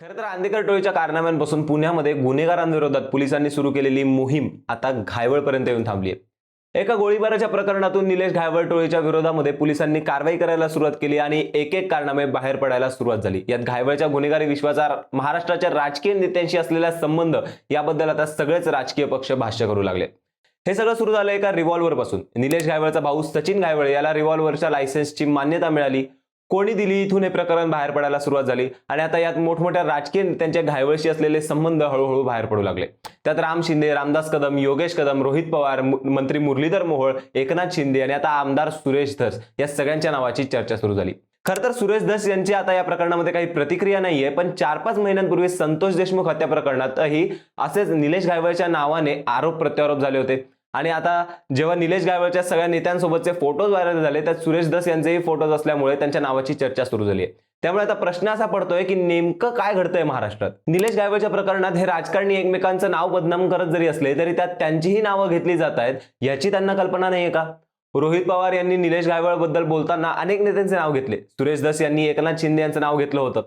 खरं तर आंदेकर टोळीच्या कारनाम्यांपासून पुण्यामध्ये गुन्हेगारांविरोधात पोलिसांनी सुरू केलेली मोहीम आता घायवळपर्यंत येऊन थांबली आहे. एका गोळीबाराच्या प्रकरणातून निलेश घायवळ टोळीच्या विरोधामध्ये पोलिसांनी कारवाई करायला सुरुवात केली आणि एक एक कारनामे बाहेर पडायला सुरुवात झाली. यात घायवळच्या गुन्हेगारी विश्वाचा महाराष्ट्राच्या राजकीय नेत्यांशी असलेला संबंध याबद्दल आता सगळेच राजकीय पक्ष भाष्य करू लागले. हे सगळं सुरू झालं एका रिव्हॉल्वर पासून. निलेश घायवळचा भाऊ सचिन घायवळ याला रिव्हॉल्वरच्या लायसन्सची मान्यता मिळाली. कोणी दिली इथून हे प्रकरण बाहेर पडायला सुरुवात झाली? आणि आता यात मोठमोठ्या राजकीय नेत्यांच्या घायवळशी असलेले संबंध हळूहळू बाहेर पडू लागले. त्यात राम शिंदे रामदास कदम योगेश कदम रोहित पवार मंत्री मुरलीधर मोहोळ एकनाथ शिंदे आणि आता आमदार सुरेश धस या सगळ्यांच्या नावाची चर्चा सुरू झाली. खर तर सुरेश धस यांची आता या प्रकरणामध्ये काही प्रतिक्रिया नाहीये पण चार पाच महिन्यांपूर्वी संतोष देशमुख हत्या प्रकरणातही असेच निलेश घायवळच्या नावाने आरोप प्रत्यारोप झाले होते. आणि आता जेव्हा निलेश गायवळच्या सगळ्या नेत्यांसोबतचे फोटोज व्हायरल झाले त्यात सुरेश दस यांचेही फोटोज असल्यामुळे त्यांच्या नावाची चर्चा सुरू झाली आहे. त्यामुळे आता प्रश्न असा पडतोय की नेमकं काय घडतंय महाराष्ट्रात? निलेश गायवळच्या प्रकरणात हे राजकारणी एकमेकांचं नाव बदनाम करत जरी असले तरी त्यात त्यांचीही नावं घेतली जात आहेत याची त्यांना कल्पना नाहीये का? रोहित पवार यांनी निलेश गायवळबद्दल बोलताना अनेक नेत्यांचे नाव घेतले. सुरेश दस यांनी एकनाथ शिंदे यांचं नाव घेतलं होतं.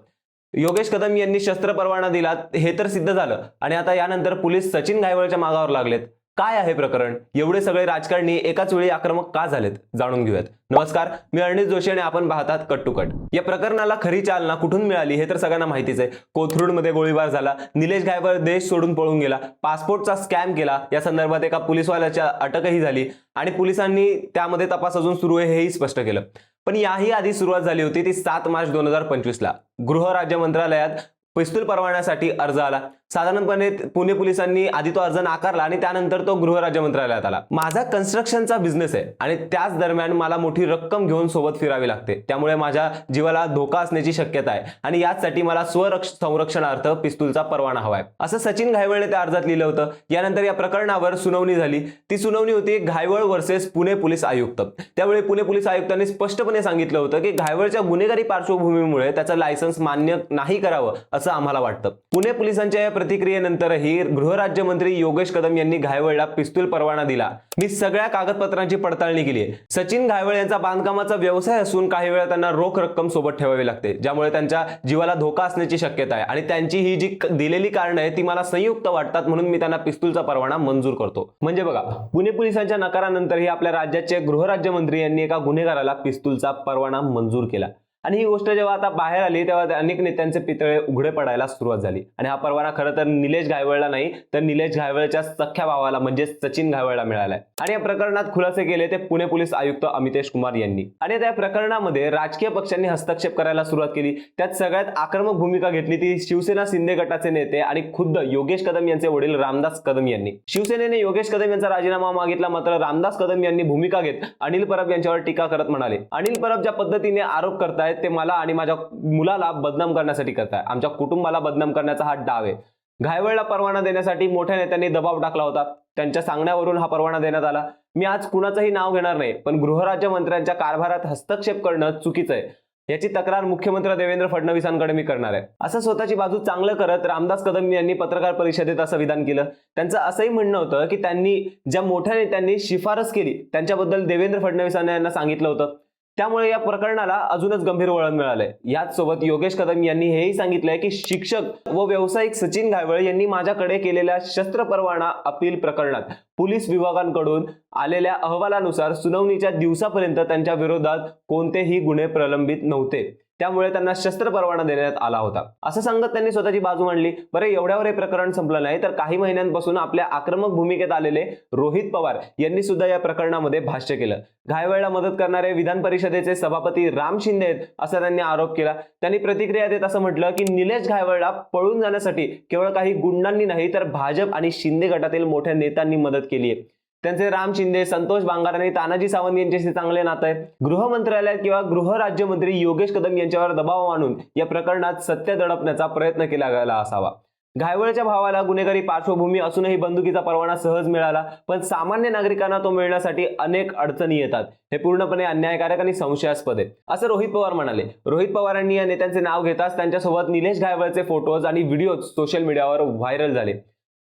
योगेश कदम यांनी शस्त्र परवाना दिला हे तर सिद्ध झालं. आणि आता यानंतर पोलीस सचिन गायवळच्या मागावर लागलेत. काय आहे प्रकरण? एवढे सगळे राजकारणी एकाच वेळी आक्रमक का झालेत? जाणून घेऊयात. नमस्कार मी अनिल जोशी आणि आपण पाहतात कट टू कट या प्रकरणाला खरी चालना कुठून मिळाली हे तर सगळ्यांना माहितीच आहे. कोथरूडमध्ये गोळीबार झाला. निलेश गायबर देश सोडून पळून गेला. पासपोर्टचा स्कॅम केला. या संदर्भात एका पोलिसवाल्याच्या अटकही झाली आणि पोलिसांनी त्यामध्ये तपास अजून सुरू आहे हेही स्पष्ट केलं. पण याही आधी सुरुवात झाली होती ती सात मार्च दोन हजार पंचवीसला. गृह राज्य मंत्रालयात पिस्तूल परवान्यासाठी अर्ज आला. साधारणपणे पुणे पोलिसांनी आधी तो अर्ज नाकारला आणि त्यानंतर तो गृहराज्य मंत्रालयात आला. माझा कन्स्ट्रक्शनचा बिझनेस आहे आणि त्याच दरम्यान मला मोठी रक्कम घेऊन सोबत फिरावी लागते. त्यामुळे माझ्या जीवाला धोका असण्याची शक्यता आहे आणि याचसाठी मला स्वरक्ष संरक्षणार्थ पिस्तूलचा परवाना हवाय. असं सचिन घायवळने त्या अर्जात लिहिलं होतं. यानंतर या प्रकरणावर सुनावणी झाली. ती सुनावणी होती घायवळ वर्सेस पुणे पोलीस आयुक्त. त्यावेळी पुणे पोलीस आयुक्तांनी स्पष्टपणे सांगितलं होतं की घायवळच्या गुन्हेगारी पार्श्वभूमीमुळे त्याचं लायसन्स मान्य नाही करावं असं आम्हाला वाटतं. पुणे पोलिसांच्या या प्रतिक्रियेनंतरही गृहराज्यमंत्री योगेश कदम यांनी घायवळला पिस्तूल परवाना दिला. मी सगळ्या कागदपत्रांची पडताळणी केली आहे. सचिन घायवळ यांचा बांधकामाचा व्यवसाय असून काही वेळा त्यांना रोख रक्कम सोबत ठेवावी लागते. ज्यामुळे त्यांच्या जीवाला धोका असण्याची शक्यता आहे. आणि त्यांची ही जी दिलेली कारण आहे ती मला संयुक्त वाटतात म्हणून मी त्यांना पिस्तूलचा परवाना मंजूर करतो. म्हणजे बघा पुणे पोलिसांच्या नकारानंतरही आपल्या राज्याचे गृहराज्यमंत्री यांनी एका गुन्हेगाराला पिस्तूलचा परवाना मंजूर केला. आणि ही गोष्ट जेव्हा आता बाहेर आली तेव्हा अनेक नेत्यांचे पितळे उघडे पडायला सुरुवात झाली. आणि हा परवाना खरं तर निलेश घायवळला नाही तर निलेश घायवळच्या सख्या भावाला म्हणजे सचिन घायवळला मिळालाय. आणि या प्रकरणात खुलासे केले ते पुणे पोलीस आयुक्त अमितेश कुमार यांनी. आणि त्या प्रकरणामध्ये राजकीय पक्षांनी हस्तक्षेप करायला सुरुवात केली. त्यात सगळ्यात आक्रमक भूमिका घेतली ती शिवसेना शिंदे गटाचे नेते आणि खुद्द योगेश कदम यांचे वडील रामदास कदम यांनी. शिवसेनेने योगेश कदम यांचा राजीनामा मागितला मात्र रामदास कदम यांनी भूमिका घेत अनिल परब यांच्यावर टीका करत म्हणाले. अनिल परब ज्या पद्धतीने आरोप करतायत ते मला आणि माझ्या मुलाला बदनाम करण्यासाठी करताय. आमच्या कुटुंबाला बदनाम करण्याचा हा डाव आहे. घायवळला परवाना देण्यासाठी मोठ्या नेत्यांनी दबाव टाकला होता. त्यांच्या सांगण्यावरून हा परवाना देण्यात आला. मी आज कुणाचंही नाव घेणार नाही पण गृहराज्यमंत्र्यांच्या कारभारात हस्तक्षेप करणं चुकीचं आहे. याची तक्रार मुख्यमंत्री देवेंद्र फडणवीसांकडे मी करणार आहे. असं स्वतःची बाजू चांगलं करत रामदास कदम यांनी पत्रकार परिषदेत असं विधान केलं. त्यांचं असंही म्हणणं होतं की त्यांनी ज्या मोठ्या नेत्यांनी शिफारस केली त्यांच्याबद्दल देवेंद्र फडणवीसांना यांना सांगितलं होतं. त्यामुळे या प्रकरणाला अजूनच गंभीर वळण मिळालंय. याच सोबत योगेश कदम यांनी हेही सांगितलंय की शिक्षक व व्यावसायिक सचिन घायवळ यांनी माझ्याकडे केलेल्या शस्त्र परवाना अपील प्रकरणात पोलीस विभागांकडून आलेल्या अहवालानुसार सुनावणीच्या दिवसापर्यंत त्यांच्या विरोधात कोणतेही गुन्हे प्रलंबित नव्हते. त्यामुळे त्यांना शस्त्र परवाना देण्यात आला होता. असं सांगत त्यांनी स्वतःची बाजू मांडली. बरं एवढ्यावर हे प्रकरण संपलं नाही तर काही महिन्यांपासून आपल्या आक्रमक भूमिकेत आलेले रोहित पवार यांनी सुद्धा या प्रकरणामध्ये भाष्य केलं. घायवेळला मदत करणारे विधान परिषदेचे सभापती राम शिंदे आहेत असा त्यांनी आरोप केला. त्यांनी प्रतिक्रिया देत असं म्हटलं की निलेश घायवळला पळून जाण्यासाठी केवळ काही गुंडांनी नाही तर भाजप आणि शिंदे गटातील मोठ्या नेत्यांनी मदत केली आहे. त्यांचे राम शिंदे संतोष बांगार आणि तानाजी सावंत यांच्याशी चांगले नातं आहे गृह मंत्रालयात किंवा गृह राज्यमंत्री योगेश कदम यांच्यावर दबाव आणून या प्रकरणात सत्य दडपण्याचा प्रयत्न केला गेला असावा. घायवळच्या भावाला गुन्हेगारी पार्श्वभूमी असूनही बंदुकीचा परवाना सहज मिळाला पण सामान्य नागरिकांना तो मिळण्यासाठी अनेक अडचणी येतात. हे पूर्णपणे अन्यायकारक आणि संशयास्पद आहे. असं रोहित पवार म्हणाले. रोहित पवारांनी या नेत्यांचे नाव घेताच त्यांच्यासोबत निलेश घायवळचे फोटोज आणि व्हिडिओज सोशल मीडियावर व्हायरल झाले.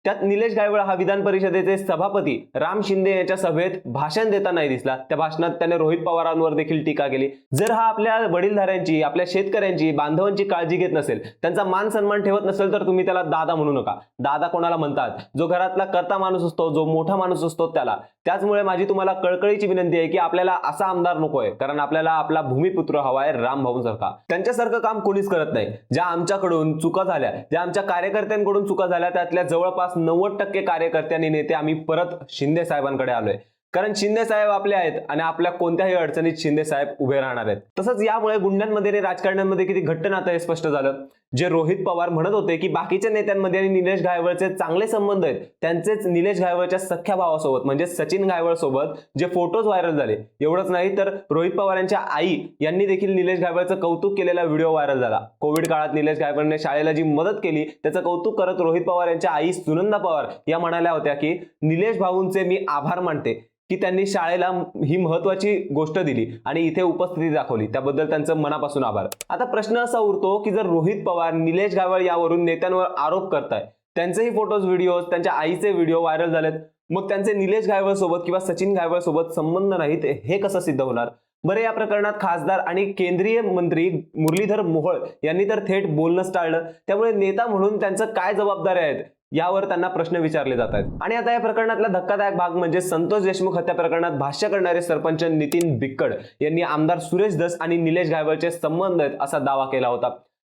त्यात निलेश गायवळ हा विधान परिषदेचे सभापती. राम शिंदे यांच्या सभेत भाषण देताना दिसला. त्या भाषणात त्याने रोहित पवारांवर देखील टीका केली. जर हा आपल्या वडीलधाऱ्यांची आपल्या शेतकऱ्यांची बांधवांची काळजी घेत नसेल त्यांचा मान सन्मान ठेवत नसेल तर तुम्ही त्याला दादा म्हणू नका. दादा कोणाला म्हणतात? जो घरातला करता माणूस असतो जो मोठा माणूस असतो त्याला. त्याचमुळे माझी तुम्हाला कळकळीची विनंती आहे की आपल्याला असा आमदार नकोय. कारण आपल्याला आपला भूमिपुत्र हवा आहे राम भाऊंसारखा. त्यांच्यासारखं काम कोणीच करत नाही. ज्या आमच्याकडून चुका झाल्या ज्या आमच्या कार्यकर्त्यांकडून चुका झाल्या त्यातल्या जवळपास नव्वद टक्के कार्यकर्ते आणि नेते आम्ही परत शिंदे साहेबांकडे आलोय. कारण शिंदे साहेब आपले आहेत आणि आपल्या कोणत्याही अडचणीत शिंदे साहेब उभे राहणार आहेत. तसंच यामुळे गुंड्यांमध्ये आणि राजकारण्यांमध्ये किती घट्ट नातं हे स्पष्ट झालं. जे रोहित पवार म्हणत होते की बाकीच्या नेत्यांमध्ये आणि निलेश घायवळचे चांगले संबंध आहेत त्यांचेच निलेश घायवळच्या सख्या भावासोबत म्हणजे सचिन घायवळ सोबत जे फोटोज व्हायरल झाले एवढंच नाही तर रोहित पवार यांच्या आई यांनी देखील निलेश घायवळचं कौतुक केलेला व्हिडिओ व्हायरल झाला. कोविड काळात निलेश घायवळने शाळेला जी मदत केली त्याचं कौतुक करत रोहित पवार यांच्या आई सुनंदा पवार या म्हणाल्या होत्या की निलेश भाऊंचे मी आभार मानते. की त्यांनी शाळेला ही महत्वाची गोष्ट दिली आणि इथे उपस्थिती दाखवली. त्याबद्दल त्यांचं मनापासून आभार. आता प्रश्न असा उरतो की जर रोहित पवार निलेश गायवळ यावरून नेत्यांवर आरोप करताय त्यांचेही फोटोज व्हिडिओ त्यांच्या आईचे व्हिडिओ व्हायरल झालेत मग त्यांचे निलेश गायवळ सोबत किंवा सचिन गायवळ सोबत संबंध नाहीत हे कसं सिद्ध होणार? बरं या प्रकरणात खासदार आणि केंद्रीय मंत्री मुरलीधर मोहोळ यांनी तर थेट बोलणंच टाळलं. त्यामुळे नेता म्हणून त्यांचं काय जबाबदाऱ्या आहेत? यावर त्यांना प्रश्न विचारले जात आहेत. आणि आता या प्रकरणातला धक्कादायक भाग म्हणजे संतोष देशमुख हत्या प्रकरणात भाष्य करणारे सरपंच नितीन बिक्कड यांनी आमदार सुरेश दस आणि निलेश घायवळचे संबंध आहेत असा दावा केला होता.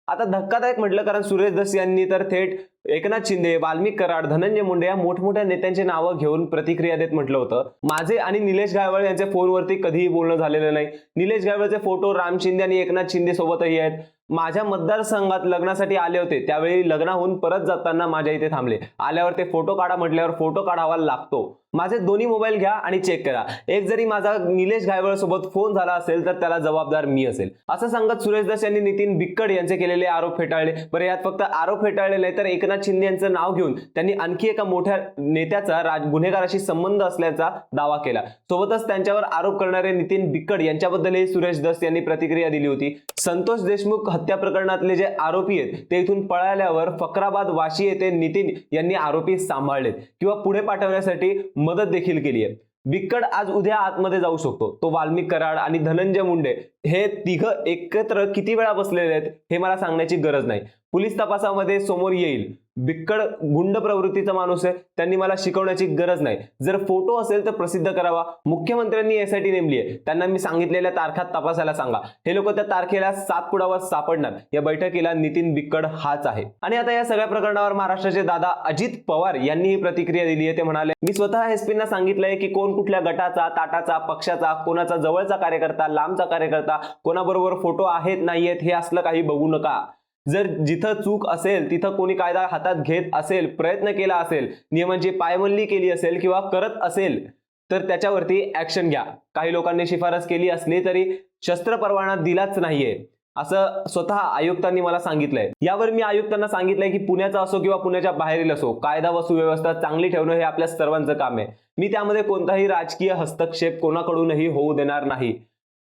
आता धक्कादायक म्हटलं कारण सुरेश दस यांनी तर थेट एकनाथ शिंदे वाल्मिक कराड धनंजय मुंडे या मोठमोठ्या नेत्यांची नावं घेऊन प्रतिक्रिया देत म्हटलं होतं. माझे आणि निलेश गायवळ यांचे फोनवरती कधीही बोलणं झालेलं नाही. निलेश गायवळचे फोटो राम शिंदे आणि एकनाथ शिंदे सोबतही आहेत. माझ्या मतदारसंघात लग्नासाठी आले होते. त्यावेळी लग्नाहून परत जाताना माझ्या इथे थांबले. आल्यावर ते फोटो काढा म्हटल्यावर फोटो काढावा लागतो. माझे दोन्ही मोबाईल घ्या आणि चेक करा. एक जरी माझा निलेश घायवळ सोबत फोन झाला असेल तर त्याला जबाबदार मी असेल. असं सांगत सुरेश दास यांनी नितीन बिक्कड यांचे केलेले आरोप फेटाळले. बरं यात फक्त आरोप फेटाळले नाही तर एकनाथ शिंदे यांचं नाव घेऊन त्यांनी आणखी एका मोठ्या नेत्याचा राज गुन्हेगाराशी संबंध असल्याचा दावा केला. सोबतच त्यांच्यावर आरोप करणारे नितीन बिक्कड यांच्याबद्दलही सुरेश दस यांनी प्रतिक्रिया दिली होती. संतोष देशमुख हत्या प्रकरणातले जे आरोपी आहेत ते इथून पळाल्यावर फकराबाद वाशी येथे नितीन यांनी आरोपी सांभाळलेत. किंवा पुढे पाठवण्यासाठी मदत देखील केली आहे. बिक्कड आज उद्या आतमध्ये जाऊ शकतो. तो वाल्मिक कराड आणि धनंजय मुंडे हे तिघ एकत्र किती वेळा बसलेले आहेत हे मला सांगण्याची गरज नाही. पोलीस तपासामध्ये समोर येईल. बिक्कड गुंड प्रवृत्तीचा माणूस आहे. त्यांनी मला शिकवण्याची गरज नाही. जर फोटो असेल तर प्रसिद्ध करावा. मुख्यमंत्र्यांनी यासाठी नेमली आहे. त्यांना मी सांगितलेल्या तारखात तपासायला सांगा. हे लोक त्या तारखेला सातपुडावर सापडणार. या बैठकीला नितीन बिक्कड हाच आहे. आणि आता या सगळ्या प्रकरणावर महाराष्ट्राचे दादा अजित पवार यांनी ही प्रतिक्रिया दिली आहे. ते म्हणाले मी स्वतः एसपींना सांगितलंय की कोण कुठल्या गटाचा ताटाचा पक्षाचा कोणाचा जवळचा कार्यकर्ता लांबचा कार्यकर्ता कोणाबरोबर फोटो आहेत नाहीयेत हे असलं काही बघू नका. जर जिथं चूक असेल तिथं कोणी कायदा हातात घेत असेल प्रयत्न केला असेल नियमांची पायमल्ली केली असेल किंवा करत असेल तर त्याच्यावरती ऍक्शन घ्या. काही लोकांनी शिफारस केली असली तरी शस्त्र परवाना दिलाच नाहीये. असं स्वतः आयुक्तांनी मला सांगितलंय. यावर मी आयुक्तांना सांगितलंय की पुण्याचा असो किंवा पुण्याच्या बाहेरील असो कायदा व सुव्यवस्था चांगली ठेवणं हे आपल्या सर्वांचं काम आहे. मी त्यामध्ये कोणताही राजकीय हस्तक्षेप कोणाकडूनही होऊ देणार नाही.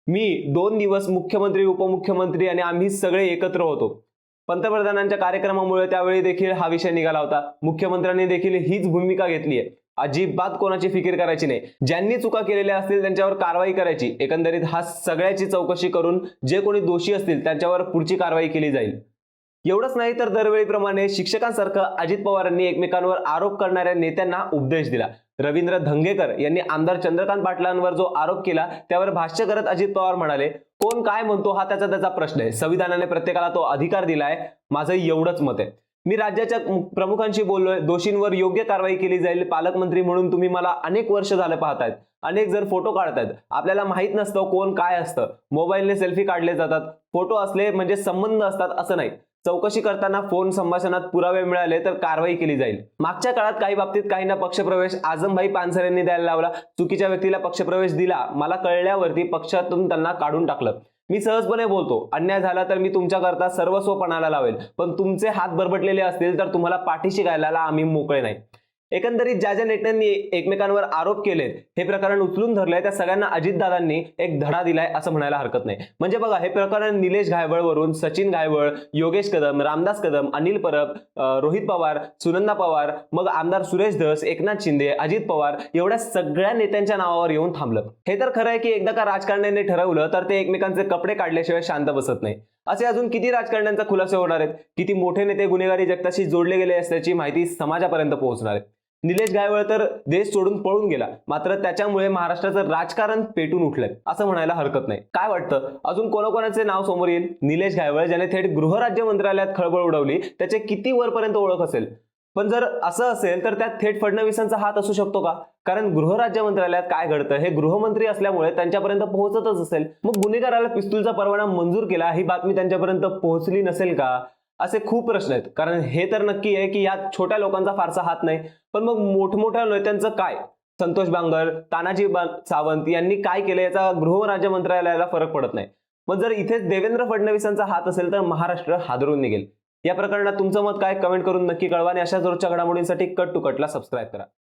मी दोन दिवस मुख्यमंत्री उपमुख्यमंत्री आणि आम्ही सगळे एकत्र होतो. पंतप्रधानांच्या कार्यक्रमामुळे त्यावेळी देखील हा विषय निघाला होता. मुख्यमंत्र्यांनी देखील हीच भूमिका घेतली आहे. अजिबात कोणाची फिकीर करायची नाही. ज्यांनी चुका केलेल्या असतील त्यांच्यावर कारवाई करायची. एकंदरीत हा सगळ्याची चौकशी करून जे कोणी दोषी असतील त्यांच्यावर पुढची कारवाई केली जाईल. एवढंच नाही तर दरवेळीप्रमाणे शिक्षकांसारखं अजित पवारांनी एकमेकांवर आरोप करणाऱ्या नेत्यांना उपदेश दिला. रवींद्र धंगेकर यांनी आमदार चंद्रकांत पाटलांवर जो आरोप केला त्यावर भाष्य करत अजित पवार म्हणाले कोण काय म्हणतो हा त्याचा त्याचा प्रश्न आहे. संविधानाने प्रत्येकाला तो अधिकार दिलाय. माझं एवढंच मत आहे. मी राज्याच्या प्रमुखांशी बोललोय. दोषींवर योग्य कारवाई केली जाईल. पालकमंत्री म्हणून तुम्ही मला अनेक वर्ष झालं पाहतायत. अनेक जर फोटो काढतायत. आपल्याला माहीत नसतं कोण काय असतं. मोबाईलने सेल्फी काढले जातात. फोटो असले म्हणजे संबंध असतात असं नाही. चौकशी करताना फोन संभाषणात पुरावे मिळाले तर कारवाई केली जाईल. मागच्या काळात काही बाबतीत काहींना पक्षप्रवेश आजमभाई पानसर यांनी द्यायला लावला. चुकीच्या व्यक्तीला पक्षप्रवेश दिला. मला कळल्यावरती पक्षातून त्यांना काढून टाकलं. मी सहजपणे बोलतो अन्याय झाला तर मी तुमच्याकरता सर्वस्व पणाला लावेल. पण तुमचे हात बरबटलेले असतील तर तुम्हाला पाठीशी घालायला आम्ही मोकळे नाही. एकंदरीत ज्या ज्या नेत्यांनी एकमेकांवर आरोप केलेत हे प्रकरण उचलून धरलंय त्या सगळ्यांना अजितदादांनी एक धडा दिलाय असं म्हणायला हरकत नाही. म्हणजे बघा हे प्रकरण निलेश घायवळवरून सचिन घायवळ योगेश कदम रामदास कदम अनिल परब रोहित पवार सुनंदा पवार मग आमदार सुरेश धस एकनाथ शिंदे अजित पवार एवढ्या सगळ्या नेत्यांच्या नावावर येऊन थांबलं. हे तर खरं आहे की एकदा का राजकारण्यांनी ठरवलं तर ते एकमेकांचे कपडे काढल्याशिवाय शांत बसत नाही. असे अजून किती राजकारण्यांचा खुलासे होणार आहेत? किती मोठे नेते गुन्हेगारी जगताशी जोडले गेले असल्याची माहिती समाजापर्यंत पोहोचणार आहे. निलेश गायवळ तर देश सोडून पळून गेला. मात्र त्याच्यामुळे महाराष्ट्राचं राजकारण पेटून उठलंय. असं म्हणायला हरकत नाही. काय वाटतं? अजून कोणाकोणाचे नाव समोर येईल? निलेश गायवळ ज्याने थेट गृहराज्य मंत्रालयात खळबळ उडवली त्याचे किती वरपर्यंत ओळख असेल? पण जर असं असेल तर त्यात थेट फडणवीसांचा हात असू शकतो का? कारण गृहराज्य मंत्रालयात काय घडतं? हे गृहमंत्री असल्यामुळे त्यांच्यापर्यंत पोहोचतच असेल. मग गुन्हेगाराला पिस्तूलचा परवाना मंजूर केला ही बातमी त्यांच्यापर्यंत पोहोचली नसेल का? असे खूप प्रश्न आहेत. कारण हे तर नक्की आहे की यात छोट्या लोकांचा फारसा हात नाही. पण मग मोठमोठ्या नेत्यांचं काय? संतोष बांगर तानाजी बा- सावंत यांनी काय केलं याचा गृहराज्य मंत्रालयाला फरक पडत नाही. मग जर इथेच देवेंद्र फडणवीसांचा हात असेल तर महाराष्ट्र हादरून निघेल. या प्रकरणात तुमचं मत काय? कमेंट करून नक्की कळवा आणि अशाच रोजच्या घडामोडींसाठी कट टू कटला सबस्क्राईब करा.